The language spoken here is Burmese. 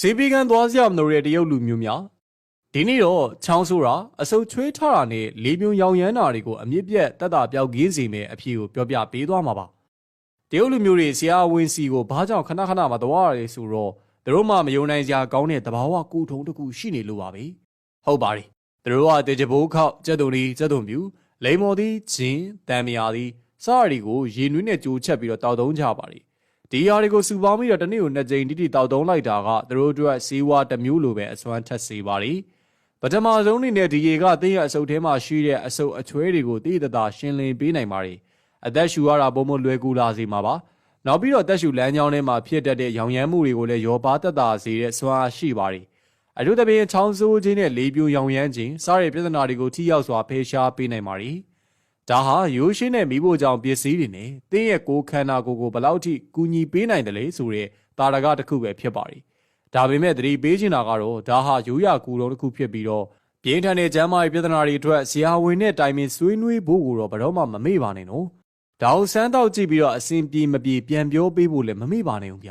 စေပီကန်သွားစရာမလိုတဲ့တရုတ်လူမျိုးများဒီနေ့တော့ချောင်းဆိုတာအစုပ်ချွေးထားတာနဲ့လေးပြုံရောင်ရမ်းတာတွေကိုအမြင့်ပြတ်တက်တာပြောက်ကင်းစီမယ်အဖြစ်ကိုပြောပြပေးသွားမှာပါတရုတ်လူမျိုးတွေဆရာဝန်စီကိုဘာကြောင့်ခဏခဏမသွားရလဲဆိုတော့သူတို့မှမယုံနိုင်စရာကောင်းတဲ့တဘာဝကူထုံတစ်ခုရှိနေလို့ပါပဲဟုတ်ပါတယ်သူတို့ကတေချဘိုးခောက်ကျက်တုံဒီကျက်တုံပြူလိန်မော်သည်ဂျင်းတန်မယာသည်စရဒီကိုရေနွေးနဲ့ကြိုးချက်ပြီးတော့တောက်သုံးကြပါတယ် ဒီယာတွေကိုစုပေါင်းပြီးတော့တစ်နေ့ကိုနှစ်ကြိမ်တိတိတောက်သုံးလိုက်တာကသူတို့အတွက်စီးဝါတစ်မျိုးလိုပဲအစွမ်းထက်စေပါလိပထမဆုံးအနေနဲ့ဒီရေကတင်းရအစုပ်ထဲမှာရှိတဲ့အစုပ်အချွဲတွေကိုတိတိတသာရှင်းလင်းပေးနိုင်ပါလိအသက်ရှူရတာပုံမလွယ်ကူလာစေမှာပါနောက်ပြီးတော့တက်ရှူလမ်းကြောင်းထဲမှာဖြစ်တတ်တဲ့ရောင်ရမ်းမှုတွေကိုလည်းရောပါတက်တာစေတဲ့စွမ်းအားရှိပါလိအထူးသဖြင့်ချောင်းဆိုးခြင်းနဲ့လေးပြိုရောင်ရမ်းခြင်းစားတဲ့ပြဿနာတွေကိုထိရောက်စွာဖေရှားပေးနိုင်ပါလိ ဒါဟာရိုးရှင်းတဲ့မိဖို့ကြောင့်ပစ္စည်းတွေနဲ့တင်းရဲ့ကိုယ်ခန္ဓာကိုယ်ကိုဘယ်လောက်ထိကူညီပေးနိုင်တယ်လဲဆိုတဲ့တာရကတစ်ခုပဲဖြစ်ပါလိဒါပေမဲ့သတိပေးချင်တာကတော့ဒါဟာရိုးရာကူတော်တစ်ခုဖြစ်ပြီးတော့ပြင်းထန်တဲ့ကျမ်းမာရေးပြဿနာတွေအတွက်ဆရာဝန်နဲ့တိုင်ပင်ဆွေးနွေးဖို့ကိုတော့ဘယ်တော့မှမမေ့ပါနဲ့နော်ဒါကိုစမ်းတော့ကြည့်ပြီးတော့အစဉ်ပြေမပြေပြန်ပြောပေးဖို့လည်းမမေ့ပါနဲ့ဦးဗျ